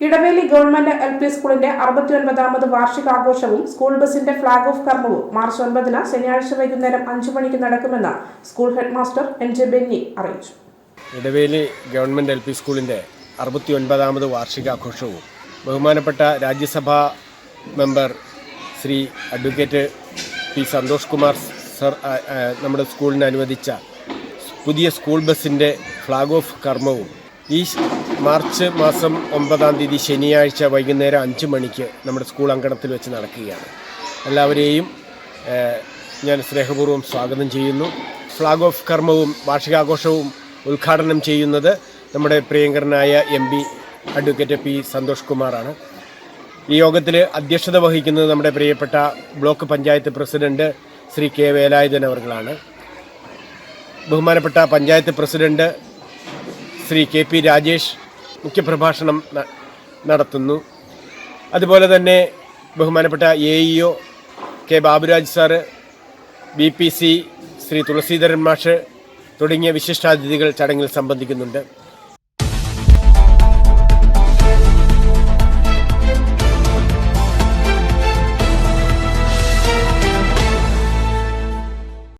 Edaveli government L P സ്കൂളിന്റെ അറുപത്തി ഒൻപതാമത് വാർഷികാഘോഷവും സ്കൂൾ ബസിന്റെ ഫ്ളാഗ് ഓഫ് കർമ്മവും മാർച്ച് ഒൻപതിന് ശനിയാഴ്ച വൈകുന്നേരം അഞ്ചു മണിക്ക് നടക്കുമെന്ന് school head master N J Benny അറിയിച്ചു. ഇടവേലി ഗവൺമെന്റ് എൽ പി സ്കൂളിന്റെ അറുപത്തി ഒൻപതാമത് വാർഷികാഘോഷവും ബഹുമാനപ്പെട്ട Rajya Sabha member Shri advocate P Santosh Kumar sir നമ്മുടെ സ്കൂളിന് അനുവദിച്ച പുതിയ സ്കൂൾ ബസിന്റെ ഫ്ലാഗ് ഓഫ് കർമ്മവും ഈ മാർച്ച് മാസം ഒമ്പതാം തീയതി ശനിയാഴ്ച വൈകുന്നേരം അഞ്ച് മണിക്ക് നമ്മുടെ സ്കൂൾ അങ്കണത്തിൽ വെച്ച് നടക്കുകയാണ്. എല്ലാവരെയും ഞാൻ സ്നേഹപൂർവം സ്വാഗതം ചെയ്യുന്നു. ഫ്ലാഗ് ഓഫ് കർമ്മവും വാർഷികാഘോഷവും ഉദ്ഘാടനം ചെയ്യുന്നത് നമ്മുടെ പ്രിയങ്കരനായ M P advocate P Santosh കുമാറാണ്. ഈ യോഗത്തിൽ അധ്യക്ഷത വഹിക്കുന്നത് നമ്മുടെ പ്രിയപ്പെട്ട block panchayat president Shri K Velayudhan അവർകളാണ്. ബഹുമാനപ്പെട്ട panchayat president Shri K P Rajesh മുഖ്യപ്രഭാഷണം നടത്തുന്നു. അതുപോലെ തന്നെ ബഹുമാനപ്പെട്ട A E O K Baburaj sir B P C Shri Thulaseedharan മാഷ് തുടങ്ങിയ വിശിഷ്ടാതിഥികൾ ചടങ്ങിൽ സംബന്ധിക്കുന്നുണ്ട്.